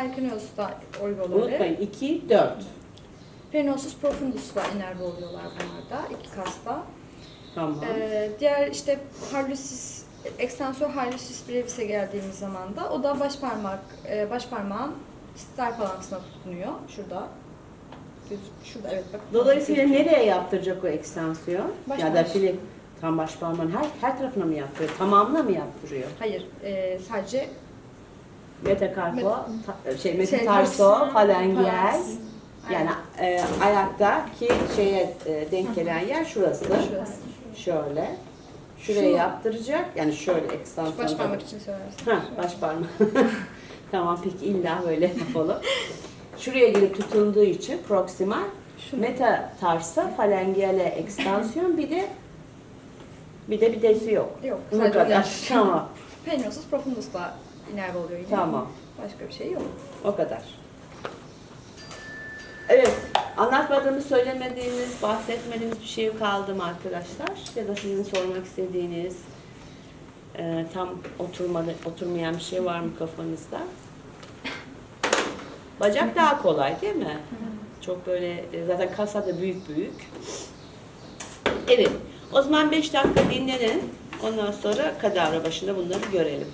Calcaneus'ta orgolları. Unutmayın 2, 4. Perinosus profundus'ta inerve oluyorlar bunlar da. iki kasta. Tamam. Ee, diğer işte hallucis, ekstansör hallucis brevis'e geldiğimiz zaman da o da baş parmak, e, baş parmağın ster falantısına tutunuyor. Şurada. Şurada evet bak. Dolayısıyla nereye yaptıracak o ekstansiyon? Baş ya da film tam baş parmağın her, her tarafına mı yaptırıyor? Tamamına mı yaptırıyor? Hayır, e, sadece Metakarpo, Met- ta- şey, Şey, metatarso, ters- falangeal. ters. Yani e, ayaktaki şeye e, denk gelen yer şurası. Şurası. Şöyle. Şuraya Şu- yaptıracak. Yani şöyle ekstansiyon. baş parmak için söylersin. Ha, baş parmak. tamam peki illa böyle yapalım. Şuraya gelip tutunduğu için proksimal metatarsa falangeale ekstansiyon bir de bir de bir desi yok. Yok, sadece kadar. Tamam. Perinosus profundus'ta inerve oluyor yine. Tamam. Başka bir şey yok. O kadar. Evet, anlatmadığımız, söylemediğimiz, bahsetmediğimiz bir şey kaldı mı arkadaşlar? Ya da sizin sormak istediğiniz, e, tam oturmadı, oturmayan bir şey var mı kafanızda? Bacak daha kolay değil mi? Çok böyle, e, zaten kasa da büyük büyük. Evet, o zaman 5 dakika dinlenin. Ondan sonra kadavra başında bunları görelim.